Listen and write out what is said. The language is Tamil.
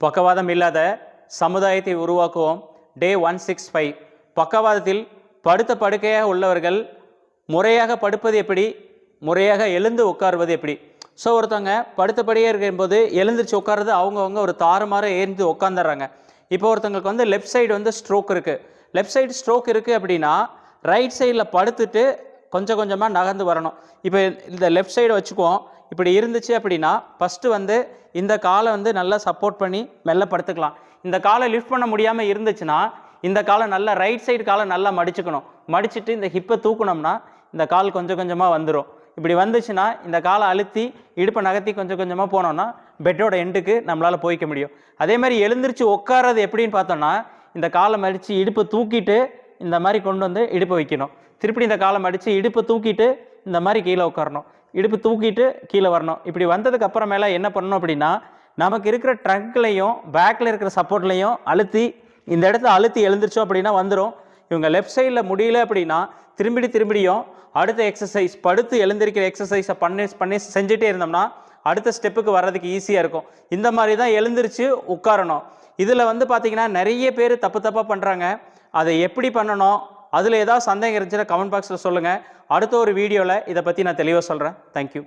பக்கவாதம் இல்லாத சமுதாயத்தை உருவாக்குவோம். டே ஒன் சிக்ஸ் ஃபைவ் பக்கவாதத்தில் படுத்த படுக்கையாக உள்ளவர்கள் முறையாக படுப்பது எப்படி? முறையாக எழுந்து உட்காருவது எப்படி? ஸோ ஒருத்தவங்க படுத்தபடியே இருக்கும்போது எழுந்திரிச்சு உட்காருறது அவங்கவுங்க ஒரு தாறுமாற ஏறிந்து உட்காந்துடுறாங்க இப்போ ஒருத்தவங்களுக்கு வந்து லெஃப்ட் சைடு வந்து ஸ்ட்ரோக் இருக்குது லெஃப்ட் சைடு ஸ்ட்ரோக் இருக்குது அப்படின்னா ரைட் சைடில் படுத்துட்டு கொஞ்சம் கொஞ்சமாக நகர்ந்து வரணும். இப்போ இந்த லெஃப்ட் சைடு வச்சுக்குவோம். இப்படி இருந்துச்சு அப்படின்னா ஃபஸ்ட்டு வந்து இந்த காலை வந்து நல்லா சப்போர்ட் பண்ணி மெல்ல படுத்துக்கலாம். இந்த காலை லிஃப்ட் பண்ண முடியாமல் இருந்துச்சுன்னா இந்த காலை நல்லா ரைட் சைடு காலை நல்லா மடிச்சுக்கணும். மடிச்சுட்டு இந்த ஹிப்பை தூக்குனோம்னா இந்த கால் கொஞ்சம் கொஞ்சமாக வந்துடும் இப்படி வந்துச்சுன்னா இந்த காலை அழுத்தி இடுப்பை நகர்த்தி கொஞ்சம் கொஞ்சமாக போனோம்னா பெட்டோட எண்டுக்கு நம்மளால் போய்க்க முடியும். அதே மாதிரி எழுந்திரிச்சு உட்கார்றது எப்படின்னு பார்த்தோம்னா இந்த காலை மடித்து இடுப்பை தூக்கிட்டு இந்த மாதிரி கொண்டு வந்து இடுப்பை வைக்கணும். திருப்பி இந்த காலம் அடித்து இடுப்பை தூக்கிட்டு இந்த மாதிரி கீழே உட்காரணும். இடுப்பு தூக்கிட்டு கீழே வரணும். இப்படி வந்ததுக்கு அப்புறமேல என்ன பண்ணணும் அப்படின்னா நமக்கு இருக்கிற ட்ரங்க்லையும் பேக்கில் இருக்கிற சப்போர்ட்லையும் அழுத்தி இந்த இடத்த அழுத்தி எழுந்திரிச்சோம் அப்படின்னா வந்துடும் இவங்க லெஃப்ட் சைடில் முடியல அப்படின்னா திரும்பிடி திரும்பிடியும் அடுத்த எக்ஸசைஸ் படுத்து எழுந்திருக்கிற எக்ஸசைஸை பண்ணி பண்ணி செஞ்சுட்டே இருந்தோம்னா அடுத்த ஸ்டெப்புக்கு வர்றதுக்கு ஈஸியாக இருக்கும். இந்த மாதிரி தான் எழுந்திரிச்சு உட்காரணும். இதில் வந்து பார்த்திங்கன்னா நிறைய பேர் தப்பு தப்பாக பண்ணுறாங்க அதை எப்படி பண்ணணும்? அதில் ஏதாவது சந்தேகம் இருந்துச்சுன்னா கமெண்ட் பாக்ஸில் சொல்லுங்கள் அடுத்த ஒரு வீடியோவில் இதை பற்றி நான் தெளிவாக சொல்கிறேன் தேங்க்யூ